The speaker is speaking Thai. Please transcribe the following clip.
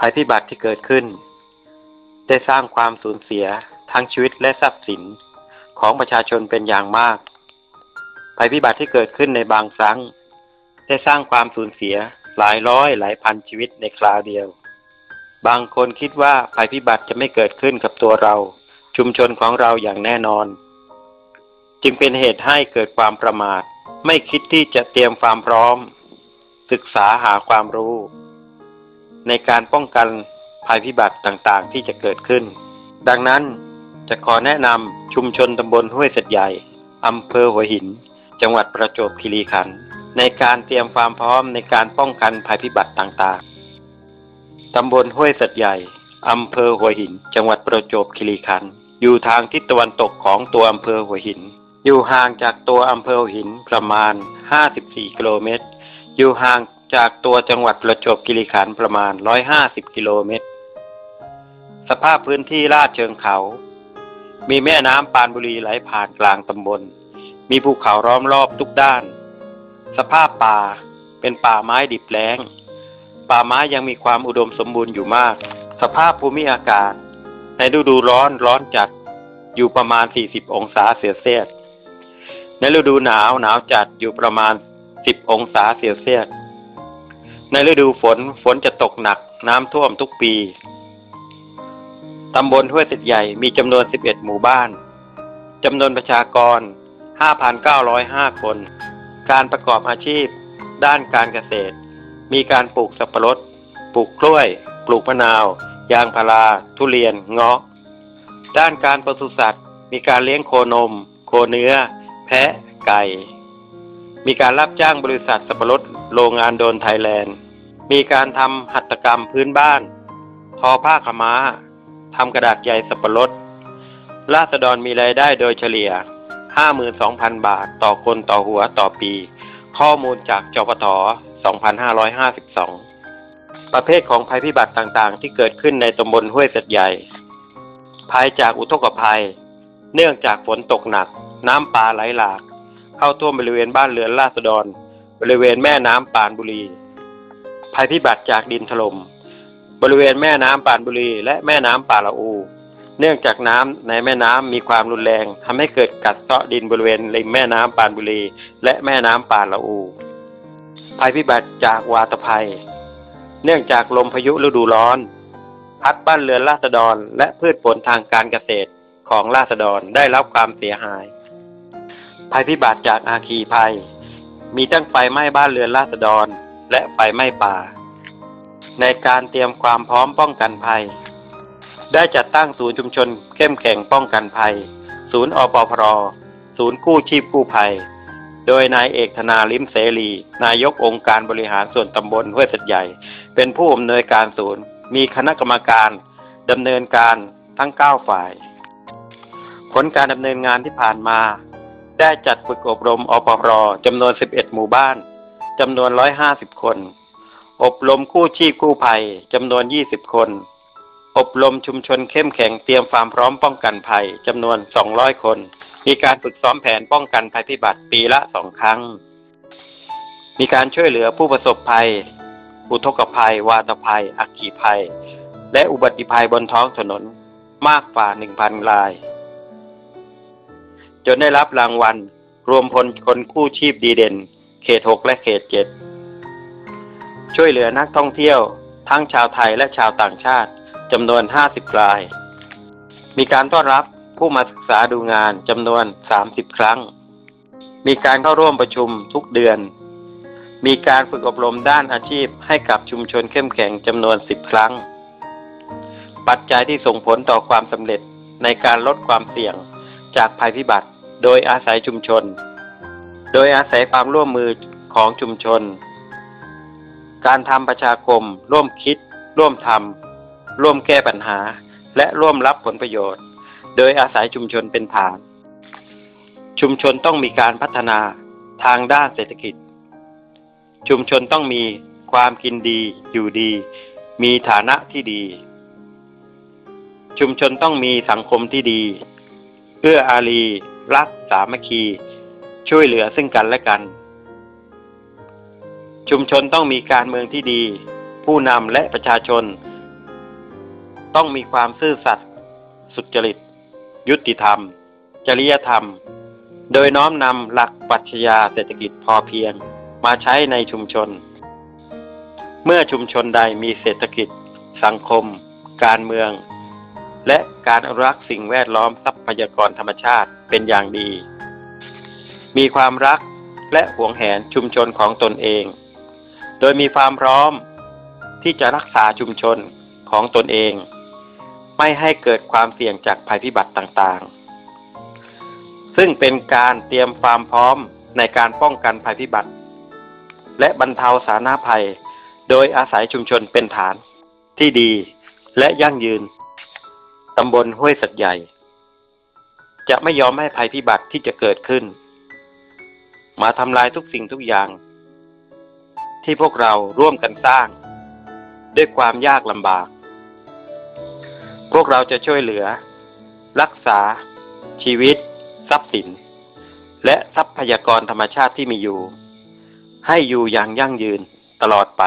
ภัยพิบัติที่เกิดขึ้น ได้สร้างความสูญเสียทั้งชีวิตและทรัพย์สินของประชาชนเป็นอย่างมาก ภัยพิบัติที่เกิดขึ้นในบางครั้ง ได้สร้างความสูญเสียหลายร้อยหลายพันชีวิตในคราวเดียว บางคนคิดว่าภัยพิบัติจะไม่เกิดขึ้นกับตัวเรา ชุมชนของเราอย่างแน่นอน จึงเป็นเหตุให้เกิดความประมาท ไม่คิดที่จะเตรียมความพร้อม ศึกษาหาความรู้ ในการป้องกันภัยพิบัติต่างๆ ที่จะเกิดขึ้น ดังนั้นจะขอแนะนำชุมชนตำบลห้วยเสดใหญ่อำเภอหัวหิน จังหวัดประจวบคีรีขันธ์ในการเตรียมความพร้อมในการป้องกันภัยพิบัติต่างๆ ตำบลห้วยเสดใหญ่อำเภอหัวหิน จังหวัดประจวบคีรีขันธ์อยู่ทางทิศตะวันตกของตัวอำเภอหัวหิน อยู่ห่างจากตัวอำเภอหัวหินประมาณ 54 กิโลเมตร อยู่ห่าง จากตัวจังหวัดประจวบคีรีขันธ์ประมาณ 150 กิโลเมตร สภาพพื้นที่ลาดเชิงเขา มีแม่น้ำปานบุรีไหลผ่านกลางตำบล มีภูเขาล้อมรอบทุกด้าน สภาพป่าเป็นป่าไม้ดิบแล้ง ป่าไม้ยังมีความอุดมสมบูรณ์อยู่มาก สภาพภูมิอากาศ ในฤดูร้อนร้อนจัด อยู่ประมาณ 40 องศาเซลเซียส ในฤดูหนาวหนาวจัดอยู่ประมาณ 10 องศาเซลเซียส ในฤดูฝนฝนจะตกหนักน้ำท่วมทุกปี ตำบลห้วยเสดใหญ่มีจำนวน 11 หมู่บ้าน จำนวนประชากร 5,905 คน การประกอบอาชีพ ด้านการเกษตร มีการปลูกสับปะรด ปลูกกล้วย ปลูกมะนาว ยางพารา ทุเรียน เงาะ ด้านการปศุสัตว์ มีการเลี้ยงโคนม โคเนื้อ แพะ ไก่ มีการรับจ้างบริษัทสับปะรดโรงงานโดนไทยแลนด์ มีการทำหัตถกรรมพื้นบ้าน ทอผ้าขาวม้าทำกระดาษใยสับปะรดราษฎรมีรายได้โดยเฉลี่ย 52,000 บาทต่อคนต่อหัวต่อปี ข้อมูลจากจปท2552 ประเภทของภัยพิบัติต่างๆ ที่เกิดขึ้นในตำบลห้วยเสดใหญ่ ภัยจากอุทกภัย เนื่องจากฝนตกหนัก น้ำป่าไหลหลาก เข้าท่วมบริเวณบ้านเรือนราษฎร บริเวณแม่น้ำปานบุรี ภัยพิบัติจากดินถลม่มบริเวณแม่น้ำปานบุรี และแม่น้ำป่าละอู เนื่องจากน้ำในแม่น้ำมีความรุนแรงทำให้เกิดกัดเซาะดินบริเวณริมแม่น้ำปานบุรี และแม่น้ำป่าละอู ภัยพิบัติจากวาตภัย เนื่องจากลมพายุฤดูร้อน พัดบ้านเรือนราษฎร และพืชผลทางการเกษตรของราษฎรได้รับความเสียหาย ภัยพิบัติจากอาคีภัย มีทั้งไฟไหม้บ้านเรือนราษฎร และไฟไหม้ป่า ในการเตรียมความพร้อมป้องกันภัย ได้จัดตั้งศูนย์ชุมชนเข้มแข็งป้องกันภัย ศูนย์อปพรศูนย์กู้ชีพกู้ภัย โดยนายเอกธนาลิมเสรี นายกองค์การบริหารส่วนตำบลห้วยสัดใหญ่ เป็นผู้อำนวยการศูนย์ มีคณะกรรมการดำเนินการทั้ง 9 ฝ่าย ผลการดำเนินงานที่ผ่านมา ได้จัดฝึกอบรมอปพรจำนวน 11 หมู่บ้านจำนวน 150 คน อบรมกู้ชีพกู้ภัยจำนวน 20 คน อบรมชุมชนเข้มแข็งเตรียมความพร้อมป้องกันภัยจำนวน 200 คน มีการฝึกซ้อมแผนป้องกันภัยพิบัติปีละสองครั้ง มีการช่วยเหลือผู้ประสบภัย อุทกภัย วาตภัย อัคคีภัย และอุบัติภัยบนท้องถนนมากกว่า 1,000 ราย จนได้รับรางวัล รวมพลคนกู้ชีพดีเด่น เขต6และเขต7ช่วยเหลือนักท่องเที่ยว ทั้งชาวไทยและชาวต่างชาติจำนวน50ราย มีการต้อนรับผู้มาศึกษาดูงานจำนวน30ครั้ง มีการเข้าร่วมประชุมทุกเดือน มีการฝึกอบรมด้านอาชีพให้กับชุมชนเข้มแข็งจำนวน10ครั้ง ปัจจัยที่ส่งผลต่อความสำเร็จในการลดความเสี่ยงจากภัยพิบัติ โดยอาศัยชุมชน โดยอาศัยความร่วมมือของชุมชน การทำประชาคม ร่วมคิด ร่วมทำร่วมแก้ปัญหา และร่วมรับผลประโยชน์ โดยอาศัยชุมชนเป็นฐาน ชุมชนต้องมีการพัฒนาทางด้านเศรษฐกิจ ชุมชนต้องมีความกินดีอยู่ดี มีฐานะที่ดี ชุมชนต้องมีสังคมที่ดีเพื่ออารี รักสามัคคี ช่วยเหลือซึ่งกันและกัน ชุมชนต้องมีการเมืองที่ดี ผู้นำและประชาชน ต้องมีความซื่อสัตย์สุจริต ยุติธรรม จริยธรรม โดยน้อมนำหลักปรัชญาเศรษฐกิจพอเพียงมาใช้ในชุมชน เมื่อชุมชนใดมีเศรษฐกิจ สังคม การเมือง และการอนุรักษ์สิ่งแวดล้อมทรัพยากรธรรมชาติ เป็นอย่างดี มีความรักและหวงแหนชุมชนของตนเอง โดยมีความพร้อมที่จะรักษาชุมชนของตนเอง ไม่ให้เกิดความเสี่ยงจากภัยพิบัติต่างๆ ซึ่งเป็นการเตรียมความพร้อมในการป้องกันภัยพิบัติ และบรรเทาสาธารณภัย โดยอาศัยชุมชนเป็นฐานที่ดีและยั่งยืน ตำบลห้วยสัตใหญ่ จะไม่ยอมให้ภัยพิบัติที่จะเกิดขึ้น มาทำลายทุกสิ่งทุกอย่าง ที่พวกเราร่วมกันสร้าง ด้วยความยากลำบาก พวกเราจะช่วยเหลือ รักษา ชีวิต ทรัพย์สิน และทรัพยากรธรรมชาติที่มีอยู่ ให้อยู่อย่างยั่งยืนตลอดไป